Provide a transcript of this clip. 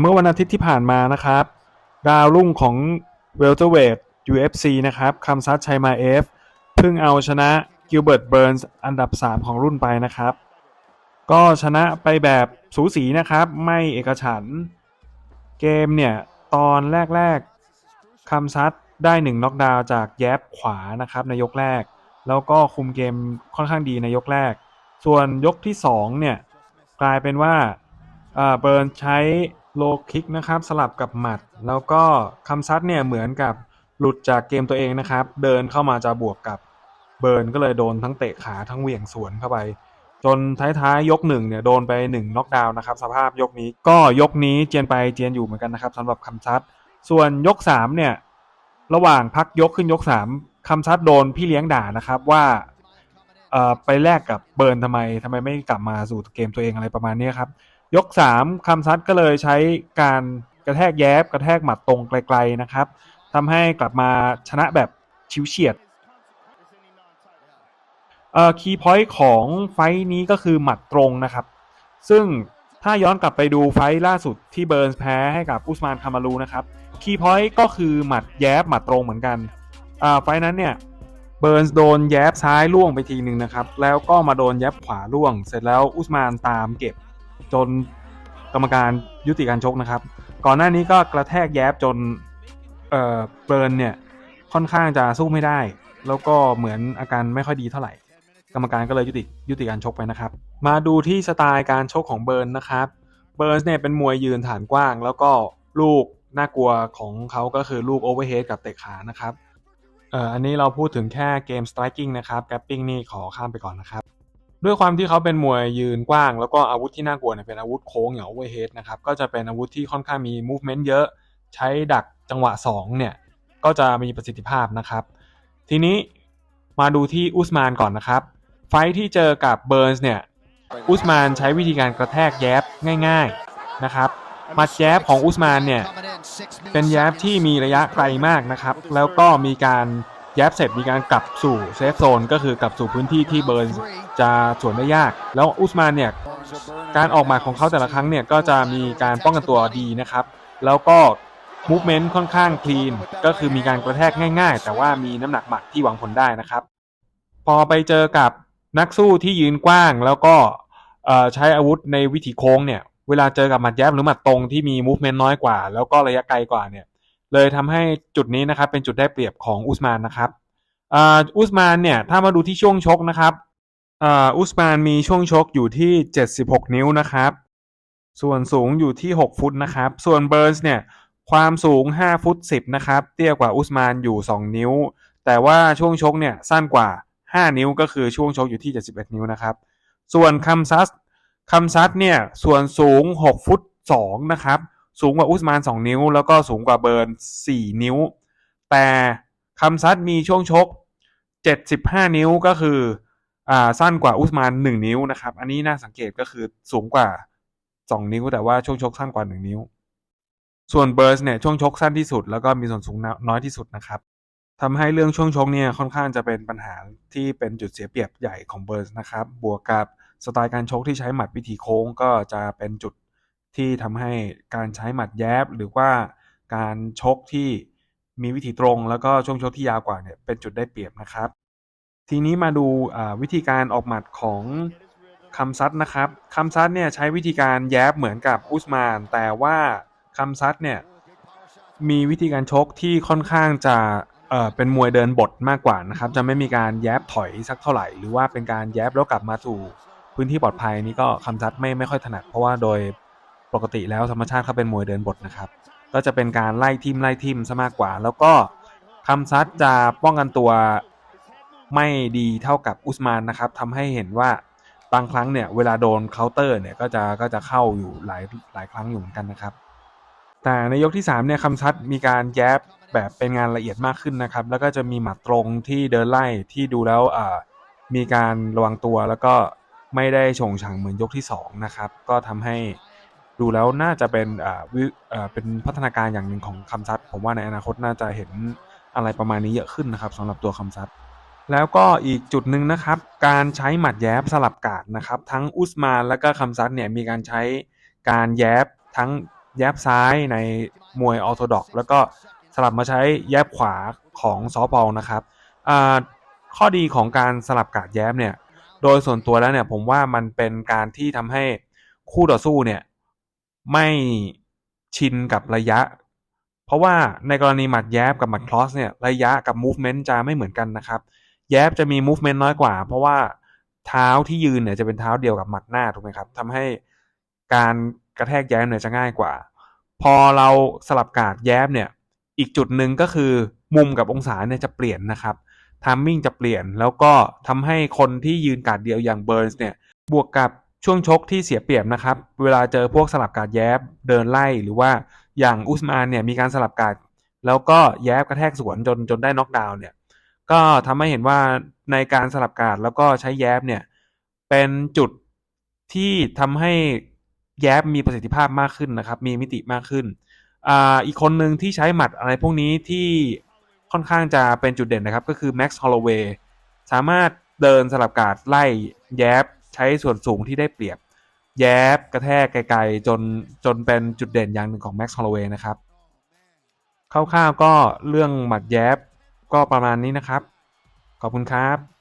เมื่อวันอาทิตย์ที่ผ่านมานะครับ ดาวรุ่งของเวลเ e อร์เวท UFC นะครับคัมซัตชัยมาเอฟเพิ่งเอาชนะกิลเบิร์ตเบิร์นส์อันดับ 3 ของรุ่นไปนะครับ ก็ชนะไปแบบสูสีนะครับ ไม่เอกฉัน เกมเนี่ย ตอนแรกๆคัมซัตได้ 1 น็อกดาวจากแยบขวานะครับในยกแรก แล้วก็คุมเกมค่อนข้างดีในยกแรก ส่วนยกที่ 2 เนี่ย กลายเป็นว่าเบิร์นใช้ โลคิกนะครับสลับกับหมัด แล้วก็คำซัดเนี่ยเหมือนกับหลุดจากเกมตัวเองนะครับ เดินเข้ามาจะบวกกับเบิร์นก็เลยโดนทั้งเตะขาทั้งเหวี่ยงสวนเข้าไป จนท้ายๆยกหนึ่งเนี่ยโดนไป1น็อกดาวน์นะครับสภาพยกนี้ก็ยกนี้เจียนไปเจียนอยู่เหมือนกันนะครับสำหรับคำซัด ส่วนยก3เนี่ยระหว่างพักยกขึ้นยก3คำซัดโดนพี่เลี้ยงด่านะครับว่าเออไปแลกกับเบิร์นทำไมทำไมไม่กลับมาสู่เกมตัวเองอะไรประมาณนี้ครับ ยก3คำซัดก็เลยใช้การกระแทกแยบกระแทกหมัดตรงไกลๆนะครับทำให้กลับมาชนะแบบชิวเฉียดเอ่อคีย์พอยต์ของไฟท์นี้ก็คือหมัดตรงนะครับ ซึ่งถ้าย้อนกลับไปดูไฟล่าสุดที่เบิร์นแพ้ให้กับอุสมานคามารูนะครับคีย์พอยต์ก็คือหมัดแยบหมัดตรงเหมือนกันอ่าไฟนั้นเนี่ยเบิร์นส์โดนแยบซ้ายล่วงไปทีหนึ่งนะครับ แล้วก็มาโดนแยบขวาล่วง เสร็จแล้วอุสมานตามเก็บ จนกรรมการยุติการชกนะครับ ก่อนหน้านี้ก็กระแทกแยบจนเอ่อเบิร์นเนี่ยค่อนข้างจะสู้ไม่ได้ แล้วก็เหมือนอาการไม่ค่อยดีเท่าไหร่ กรรมการก็เลยยุติยุติการชกไปนะครับ มาดูที่สไตล์การชกของเบิร์นนะครับเบิร์นเนี่ยเป็นมวยยืนฐานกว้าง แล้วก็ลูกน่ากลัวของเขาก็คือลูกโอเวอร์เฮดกับเตะขานะครับเอ่ออันนี้เราพูดถึงแค่เกม striking นะครับ grappling นี่ขอข้ามไปก่อนนะครับ ด้วยความที่เขาเป็นมวยยืนกว้าง แล้วก็อาวุธที่น่ากลัวเนี่ยเป็นอาวุธโค้งอย่าง overhead นะครับก็จะเป็นอาวุธที่ค่อนข้างมี movement เยอะ ใช้ดักจังหวะ2เนี่ยก็จะมีประสิทธิภาพนะครับ ทีนี้มาดูที่อุสมานก่อนนะครับ ไฟที่เจอกับเบิร์นส์เนี่ยอุสมานใช้วิธีการกระแทกแยบง่าย ๆนะครับมัดแยบของอุสมานเนี่ยเป็นแยบที่มีระยะไกลมากนะครับ แล้วก็มีการ แยบเสร็จมีการกลับสู่เซฟโซนก็คือกลับสู่พื้นที่ที่เบิร์นจะสวนได้ยาก แล้วอุสมานเนี่ยการออกหมัดของเขาแต่ละครั้งเนี่ยก็จะมีการป้องกันตัวดีนะครับ แล้วก็มูฟเมนต์ค่อนข้างคลีนก็คือมีการกระแทกง่าย ๆ แต่ว่ามีน้ำหนักหมัดที่หวังผลได้นะครับ พอไปเจอกับนักสู้ที่ยืนกว้างแล้วก็ใช้อาวุธในวิถีโค้งเนี่ยเวลาเจอกับหมัดแยบหรือหมัดตรงที่มีมูฟเมนต์น้อยกว่า แล้วก็ระยะไกลกว่าเนี่ย เลยทำให้จุดนี้นะครับเป็นจุดได้เปรียบของอุสมานนะครับอ่าอุสมานเนี่ยถ้ามาดูที่ช่วงชกนะครับอ่าอุสมานมีช่วงชกอยู่ที่ 76 นิ้วนะครับ ส่วนสูงอยู่ที่ 6 ฟุตนะครับ ส่วนเบิร์นส์เนี่ยความสูง 5 ฟุต 10 นะครับ เตี้ยกว่าอุสมานอยู่ 2 นิ้ว แต่ว่าช่วงชกเนี่ยสั้นกว่า 5 นิ้วก็คือช่วงชกอยู่ที่ 71 นิ้วนะครับ ส่วนคัมซัสคัมซัสเนี่ยส่วนสูง 6 ฟุต 2 นะครับ สูงกว่าอุสมาน2 นิ้ว แล้วก็สูงกว่าเบิร์น 4 นิ้ว แต่คัมซัดมีช่วงชก 75 นิ้วก็คืออ่าสั้นกว่าอุสมาน 1 นิ้วนะครับ อันนี้น่าสังเกตก็คือสูงกว่า 2 นิ้ว แต่ว่าช่วงชกสั้นกว่า 1 นิ้ว ส่วนเบิร์สเนี่ยช่วงชกสั้นที่สุด แล้วก็มีส่วนสูงน้อยที่สุดนะครับทำให้เรื่องช่วงชกเนี่ยค่อนข้างจะเป็นปัญหาที่เป็นจุดเสียเปรียบใหญ่ของเบิร์สนะครับ บวกกับสไตล์การชกที่ใช้หมัดวิธีโค้งก็จะเป็นจุด ที่ทำให้การใช้หมัดแยบหรือว่าการชกที่มีวิธีตรงแล้วก็ช่วงชกที่ยาวกว่าเนี่ยเป็นจุดได้เปรียบนะครับ ทีนี้มาดูวิธีการออกหมัดของคำซัดนะครับคำซัดเนี่ยใช้วิธีการแยบเหมือนกับอุสมาน แต่ว่าคำซัดเนี่ยมีวิธีการชกที่ค่อนข้างจะเอ่อเป็นมวยเดินบทมากกว่านะครับจะไม่มีการแยบถอยสักเท่าไหร่ หรือว่าเป็นการแยบแล้วกลับมาสู่พื้นที่ปลอดภัยนี่ก็คำซัดไม่ไม่ค่อยถนัดเพราะว่าโดย ปกติแล้วธรรมชาติเขาเป็นมวยเดินบทนะครับ ก็จะเป็นการไล่ทิมไล่ทิมซะมากกว่า แล้วก็คำซัดจะป้องกันตัวไม่ดีเท่ากับอุสมานนะครับทำให้เห็นว่าบางครั้งเนี่ยเวลาโดนเคาน์เตอร์เนี่ยก็จะก็จะเข้าอยู่หลายหลายครั้งอยู่เหมือนกันนะครับ แต่ในยกที่3เนี่ยคำซัดมีการแยบแบบเป็นงานละเอียดมากขึ้นนะครับ แล้วก็จะมีหมัดตรงที่เดินไล่ที่ดูแล้วมีการระวังตัวแล้วก็ไม่ได้โฉงฉางเหมือนยกที่2นะครับก็ทำให้ ดูแล้วน่าจะเป็นอ่าวิอ่าเป็นพัฒนาการอย่างหนึ่งของคำซัดผมว่าในอนาคตน่าจะเห็นอะไรประมาณนี้เยอะขึ้นนะครับสำหรับตัวคำซัดแล้วก็อีกจุดหนึ่งนะครับ การใช้หมัดแยบสลับกาดนะครับ ทั้งอุสมานและก็คำซัดเนี่ยมีการใช้การแยบทั้งแยบซ้ายในมวยออโธดอก แล้วก็สลับมาใช้แยบขวาของซอฟบอลนะครับข้อดีของการสลับกาดแยบเนี่ย โดยส่วนตัวแล้วเนี่ยผมว่ามันเป็นการที่ทำให้คู่ต่อสู้เนี่ย ไม่ชินกับระยะ เพราะว่าในกรณีหมัดแยบกับหมัดคลอสเนี่ยระยะกับ movement จะไม่เหมือนกันนะครับ แยบจะมี movement น้อยกว่า เพราะว่าเท้าที่ยืนเนี่ยจะเป็นเท้าเดียวกับหมัดหน้าถูกไหมครับทำให้การกระแทกแย้มเนี่ยจะง่ายกว่า พอเราสลับการดแย้มเนี่ยอีกจุดหนึ่งก็คือมุมกับองศาเนี่ยจะเปลี่ยนนะครับทามมิ่งจะเปลี่ยนแล้วก็ทำให้คนที่ยืนการดเดียวอย่างเบิร์นส์เนี่ยบวกกับ ช่วงชกที่เสียเปรียบนะครับ เวลาเจอพวกสลับการดแยบเดินไล่หรือว่าอย่างอุสมานเนี่ยมีการสลับการดแล้วก็แยบกระแทกสวนจนจนได้น็อกดาวน์เนี่ยก็ทำให้เห็นว่าในการสลับการดแล้วก็ใช้แยบเนี่ยเป็นจุดที่ทำให้แยบมีประสิทธิภาพมากขึ้นนะครับ มีมิติมากขึ้นอ่าอีกคนหนึ่งที่ใช้หมัดอะไรพวกนี้ที่ค่อนข้างจะเป็นจุดเด่นนะครับ ก็คือแม็กซ์ฮอลโลเวย์สามารถเดินสลับการดไล่แยบ ช้ส่วนสูงที่ได้เปรียบ แยบกระแทกไกลๆจนจนเป็นจุดเด่นอย่างหนึ่งของแม็กซ์ฮอลลเวย์นะครับคร่าวๆก็เรื่องหมัดแยบก็ประมาณนี้นะครับ ขอบคุณครับ